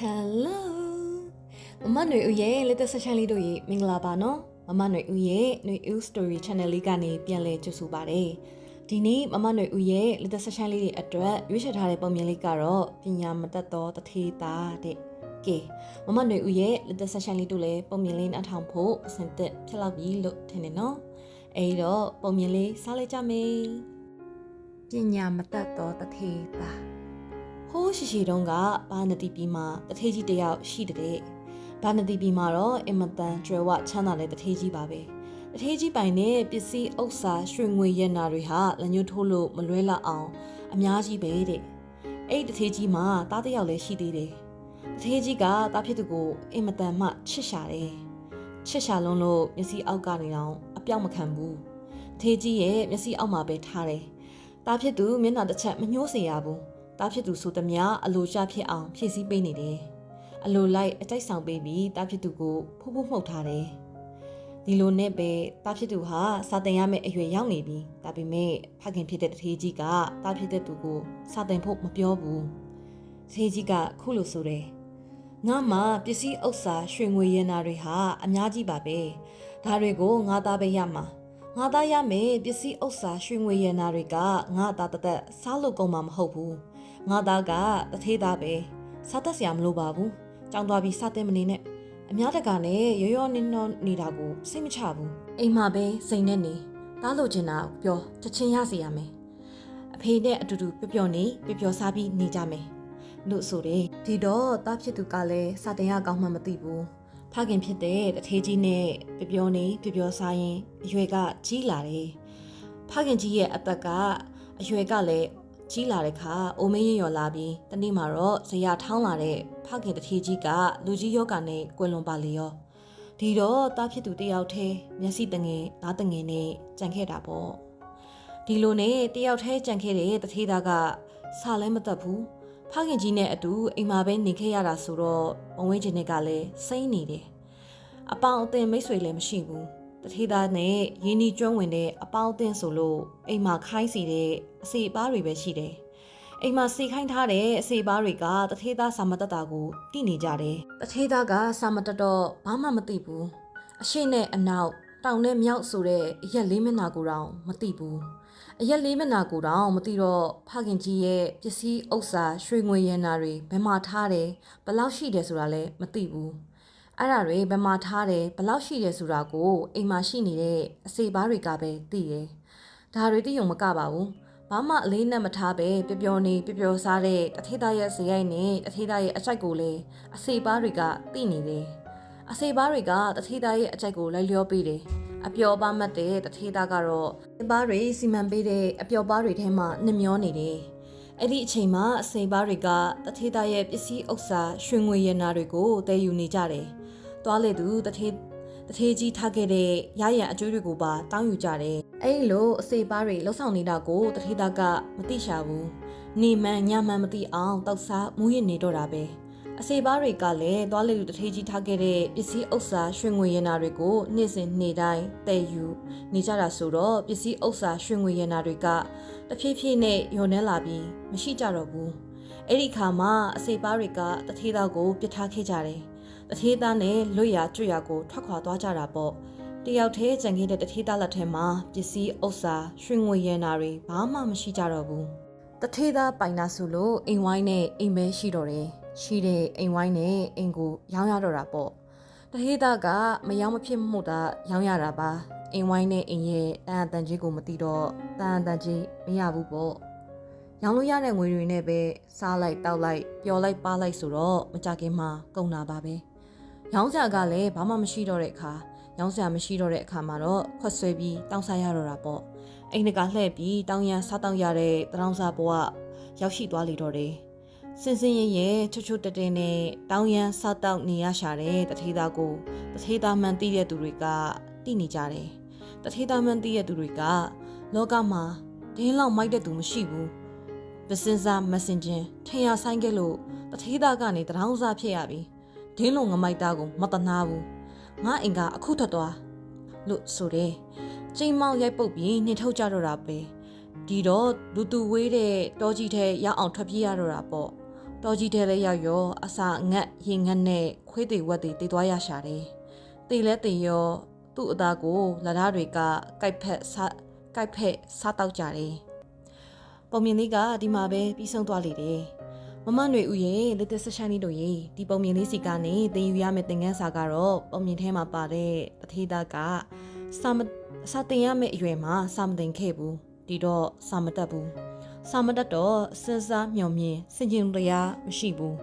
Hello မမຫນွေဦးရဲ့လက်သက်ဆက်ချန်လေးတို့ရေမင်္ဂလာပါနော်မမຫນွေဦးရဲ့ຫນွေဦး story channel လေးကနေပြန်လည်ကြိုဆိုပါရစေဒီနေ့မမຫນွေဦးရဲ့လက်သက်ဆက်ချန်လေးတွေအတွက်ရွေးချယ်ထားတဲ့ပုံမြင်လေးကတော့ပညာမတတ်သောတထေသားတဲ့ကဲမမຫນွေဦးရဲ့လက်သက်ဆက်ချန်လေးတို့လည်းပုံမြင်လေးနှထောင်ဖို့အဆင်သင့်ဖြစ်လောက်ပြီလို့ထင်တယ်နော်အဲဒီတော့ပုံမြင်လေးစားလိုက်ကြမယ်ပညာမတတ်သောတထေသား ဟိုးရှိရှိတုန်းကဘာနတိပြည်မှာတထေးကြီးတယောက်ရှိတဲ့ဘာနတိပြည်မှာတော့အင်မတန်ကျွယ်ဝချမ်းသာတဲ့တထေးကြီးပါပဲတထေးကြီးပိုင်တဲ့ပစ္စည်းဥစ္စာရွှေငွေရက်နာတွေဟာလက်ညှိုးထိုးလို့မလွဲလောက်အောင် အများကြီးပဲတဲ့အဲ့ဒီတထေးကြီးမှာတားတယောက်လည်းရှိသေးတယ်တထေးကြီးကတားဖြစ်သူကိုအင်မတန်မှချစ်ရှာတယ်ချစ်ရှာလုံးလို့မျက်စိအောက်ကနေတော့အပြောက်မခံဘူးတထေးကြီးရဲ့မျက်စိအောက်မှာပဲထားတယ်တားဖြစ်သူမျက်နှာတစ်ချက်မညှိုးစေရဘူး တားဖြစ်သူဆိုသမျှအလိုချဖြစ်အောင်ဖြည့်ဆည်းပေးနေတယ်။အလိုလိုက်အကြိုက်ဆောင်ပေးပြီးတားဖြစ်သူကိုဖူးဖူးမှုတ်ထားတယ်။ဒီလိုနဲ့ပဲတားဖြစ်သူဟာစာတင်ရမယ့်အရွယ်ရောက်နေပြီ။ဒါပေမဲ့ဖခင်ဖြစ်တဲ့တထေးကြီးကတားဖြစ်တဲ့သူကိုစာတင်ဖို့မပြောဘူး။တထေးကြီးကခုလိုဆိုတယ်။ငါမှပစ္စည်းဥစ္စာရွှေငွေရနာတွေဟာအများကြီးပါပဲ။ဒါတွေကိုငါသားပဲရမှာ။ငါသားရမယ်ပစ္စည်းဥစ္စာရွှေငွေရနာတွေကငါသားတသက်စားလို့ကုန်မှာမဟုတ်ဘူး။ ငါသားကတထေးသားပဲစားသက်စရာမလိုပါဘူးကြောင်းသွားပြီးစားတဲ့မနေနဲ့အများတကာနဲ့ရောရောနင်းနှောနေတာကိုစိတ်မချဘူးအိမ်မှာပဲစိန်နဲ့နေတားလို့ချင်တာကိုပြောချက်ချင်းရစီရမယ်အဖေနဲ့အတူတူပျော်ပျော်နေပျော်ပျော်စားပြီးနေကြမယ်လို့ဆိုတယ်ဒီတော့တားဖြစ်သူကလည်းစာတင်ရကောင်းမှမသိဘူးဖခင်ဖြစ်တဲ့တထေးကြီးနဲ့ပျော်ပျော်နေပျော်ပျော်စားရင်အရွယ်ကကြီးလာတယ်ဖခင်ကြီးရဲ့အသက်ကအရွယ်ကလည်း ကြီးလာတဲ့ခါအိုမင်းရင်ရော်လာပြီးတနေ့မှာတော့ဇရာထောင်းလာတဲ့ဖခင်တထေးကြီးကလူကြီးယောဂနဲ့ကွယ်လွန်ပါလေရောဒီတော့တားဖြစ်သူတယောက်တည်းမျက်စိတငယ်သားတငယ်နဲ့ကြံခဲ့တာပေါ့ဒီလိုနဲ့တယောက်တည်းကြံခဲ့တဲ့တထေးသားကစာလဲမတတ်ဘူးဖခင်ကြီးနဲ့အတူအိမ်မှာပဲနေခဲ့ရတာဆိုတော့ဘဝင်းချင်းတွေကလည်းစိမ့်နေတယ်အပေါင်းအသင်မိတ်ဆွေလည်းမရှိဘူး တထေးသားနဲ့ရင်းနှီးကျွမ်းဝင်တဲ့အပေါင်းအသင်းဆိုလို့အိမ်မှာခိုင်းစီတဲ့အစီအပါးတွေပဲရှိတယ်။အိမ်မှာစီခိုင်းထားတဲ့အစီအပါးတွေကတထေးသားစာမတက်တာကိုသိနေကြတယ်။တထေးသားကစာမတက်တော့ဘာမှမသိဘူး။အရှိနဲ့အနောက်တောင်နဲ့မြောက်ဆိုတဲ့အရက်လေးမျက်နှာကိုတောင်မသိဘူး။အရက်လေးမျက်နှာကိုတောင်မသိတော့ဖခင်ကြီးရဲ့ပစ္စည်းဥစ္စာရွှေငွေရန်နာတွေဘယ်မှာထားတယ်ဘယ်လောက်ရှိတယ်ဆိုတာလည်းမသိဘူး။ အဲ့ဒါတွေဘယ်မှာထားတယ်ဘယ်လောက်ရှိတယ်ဆိုတာကိုအိမ်မှာရှိနေတဲ့အစေဘာတွေကပဲသိတယ်။ဒါတွေသိုံမကပါဘူး။ဘာမှအလေးနဲ့မထားပဲပျော်ပျော်နေပျော်ပျော်စားတဲ့တထေးသားရဲ့ဇယိုက်နဲ့တထေးသားရဲ့အကြိုက်ကိုလည်းအစေဘာတွေကသိနေတယ်။အစေဘာတွေကတထေးသားရဲ့အကြိုက်ကိုလိုက်လျောပေးတယ်။အပျော်ပါမှတ်တဲ့တထေးသားကတော့အဘာတွေစီမံပေးတဲ့အပျော်ပါတွေထဲမှာနှမျောနေတယ်။အဲ့ဒီအချိန်မှာအစိမ်ပါးတွေကတထေးသားရဲ့ပစ္စည်းဥစ္စာရွှေငွေရနာတွေကိုတည်ယူနေကြတယ်။ သွားလေသူတထေးတထေးကြီးထားခဲ့တဲ့ရရန်အကျွေးတွေကိုပါတောင်းယူကြတယ်။အဲ့လိုအစိမ်ပါးတွေလှုပ်ဆောင်နေတာကိုတထေးသားကမသိရှာဘူး။နေမှန်ညမှန်မသိအောင်တောက်စားမူးရစ်နေတော့တာပဲ။အစိမ်ပါးတွေကလည်းသွားလေသူတထေးကြီးထားခဲ့တဲ့ပစ္စည်းဥစ္စာရွှေငွေရနာတွေကိုနေ့စဉ်နေ့တိုင်းတည်ယူနေကြတာဆိုတော့ပစ္စည်းဥစ္စာရွှေငွေရနာတွေကတဖြည်းဖြည်းနဲ့ယုံနှဲလာပြီးမရှိကြတော့ဘူးအဲ့ဒီခါမှာအစေပါတွေကတထေးသားကိုပြစ်ထားခဲ့ကြတယ် တထေးသားနဲ့လွတ်ရကျွတ်ရကိုထွက်ခွာသွားကြတာပေါ့တယောက်တည်းကြံခဲ့တဲ့တထေးသားလက်ထဲမှာပစ္စည်းဥစ္စာရွှေငွေရန်နာတွေဘာမှမရှိကြတော့ဘူးတထေးသားပိုင်တာဆိုလို့အိမ်ဝိုင်းနဲ့အိမ်ပဲရှိတော့တယ်ရှိတဲ့အိမ်ဝိုင်းနဲ့အိမ်ကိုရောင်းရတော့တာပေါ့တထေးသားကမယောင်းမဖြစ်မှုတာရောင်းရတာပါအိမ်ဝိုင်းနဲ့အိမ်ရဲ့တန်အတန်ကြီးကိုမသိတော့တန်အတန်ကြီးမရဘူးပေါ့ရောင်းလို့ရတဲ့ငွေတွေနဲ့ပဲစားလိုက်တောက်လိုက်ပျော်လိုက်ပါလိုက်ဆိုတော့မကြခင်မှာကုန်တာပါပဲ ရောင်းစရာကလည်းဘာမှမရှိတော့တဲ့အခါရောင်းစရာမရှိတော့တဲ့အခါမှာတော့ခွက်ဆွဲပြီးတောင်းစားရတော့တာပေါ့အိမ်တကာလှည့်ပြီးတောင်းရန်စားတောက်ရတဲ့တရောင်းစားဘဝရောက်ရှိသွားလေတော့တယ်စင်စင်ရဲရဲချွတ်ချွတ်တဲတဲနဲ့တောင်းရန်စားတောက်နေရရှာတဲ့တထေးသားကိုတထေးသားမှန်သိတဲ့သူတွေကသိနေကြတယ်တထေးသားမှန်သိတဲ့သူတွေကလောကမှာဒင်းလောက်မိုက်တဲ့သူမရှိဘူးပစင်စာမက်ဆင်ဂျင်ထင်ရဆိုင်ခဲ့လို့တထေးသားကနေတရောင်းစားဖြစ်ရပြီ ဒင်းလုံးငမိုက်သားကိုမတနာဘူးငါအင်ကအခုထွက်သွားလို့ဆိုတယ်ကျိန်မောင်ရိုက်ပုတ်ပြီးနှင်ထုတ်ကြတော့တာပဲဒီတော့လူသူဝေးတဲ့တောကြီးထဲရောက်အောင်ထွက်ပြေးရတော့တာပေါ့တော်ကြီးထဲလဲရောက်ရောအစာငတ်ရင်ငတ်နဲ့ခွေးတွေဝက်တွေတည်သွားရရှာတယ်တေလဲတေရောသူ့အသားကိုလက်ဓားတွေကကြိုက်ဖက်ဆကြိုက်ဖက်စားတောက်ကြတယ်ပုံမြင်လေးကဒီမှာပဲပြီးဆုံးသွားလေတယ် မမຫນွေဦးရဲ့လက်သက်ဆက်ရှိုင်းလေးတို့ရေဒီပုံမြင်လေးစီကနေသင်ယူရမယ့်သင်ခန်းစာကတော့ပုံမြင်ထဲမှာပါတဲ့တထေးသားကစာမစာတင်ရမယ့်အရွယ်မှာစာမတင်ခဲ့ဘူးဒီတော့စာမတက်ဘူးစာမတက်တော့စဉ်းစားမျှော်မြင်စင်ကြင်တရားမရှိဘူး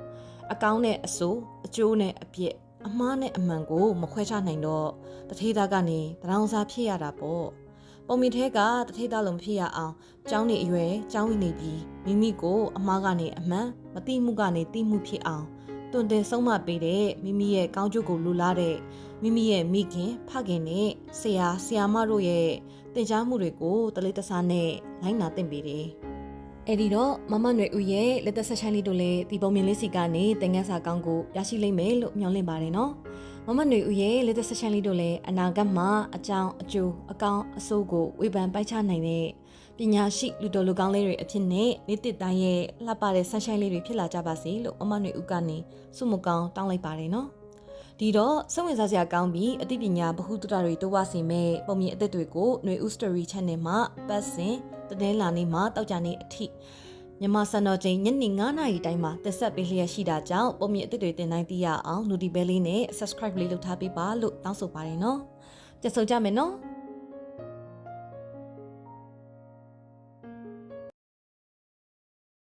အကောင်းနဲ့အဆိုးအကျိုးနဲ့အပြစ်အမှားနဲ့အမှန်ကိုမခွဲခြားနိုင်တော့တထေးသားကနေတရောင်စာဖြစ်ရတာပေါ့ ပုံမြင်ထဲကတထေးသားလုံးဖြစ်ရအောင်ကျောင်းနေအရွယ်ကျောင်းဝင်နေပြီးမိမိကိုအမှားကနေအမှန်မတိမှုကနေတိမှုဖြစ်အောင်တွင်တင်ဆုံးမပေးတဲ့မိမိရဲ့ကောင်းကျိုးကိုလူလားတဲ့မိမိရဲ့မိခင်ဖခင်နဲ့ဆရာဆရာမတို့ရဲ့တင် जा မှုတွေကိုတလေးတစားနဲ့လိုက်နာသင့်ပေတယ်။အဲ့ဒီတော့မမနွေဦးရဲ့လက်သက်ဆက်ချိုင်းလေးတို့လည်းဒီပုံမြင်လေးစီကနေတင်ငန်းစာကောင်းကိုရရှိလိမ့်မယ်လို့မျှော်လင့်ပါတယ်နော်။ မမနွေဦးရဲ့လက်သက်ဆက်ချိုင်းလေးတို့လည်းအနာဂတ်မှာအကြောင်းအကျိုးအကောင်းအဆိုးကိုဝေဖန်ပိုက်ချနိုင်တဲ့ပညာရှိလူတော်လူကောင်းလေးတွေအဖြစ်နဲ့နေ့တစ်တိုင်းရဲ့လှပတဲ့ဆက်ချိုင်းလေးတွေဖြစ်လာကြပါစေလို့မမနွေဦးကနေဆုမကောင်းတောင်းလိုက်ပါတယ်နော်။ဒီတော့စိတ်ဝင်စားစရာကောင်းပြီးအသိပညာဗဟုသုတတွေတိုးဝစေမဲ့ပုံမြင်အသစ်တွေကိုຫນွေဦး story channel မှာပတ်စဉ်တနင်္လာနေ့မှာတောက်ကြနေ့အထိ မြန်မာစံတော်ချိန်ညနေ9:00နာရီတိုင်းမှာတက်ဆက်ပေးလျက်ရှိတာကြောင့်ပုံမြင်အသစ်တွေတင်တိုင်းသိရအောင် notification လေးနဲ့ subscribe လေးလုပ်ထားပေးပါလို့တောင်းဆိုပါတယ်နော်။ကြည့်ဆုံကြမယ်နော်။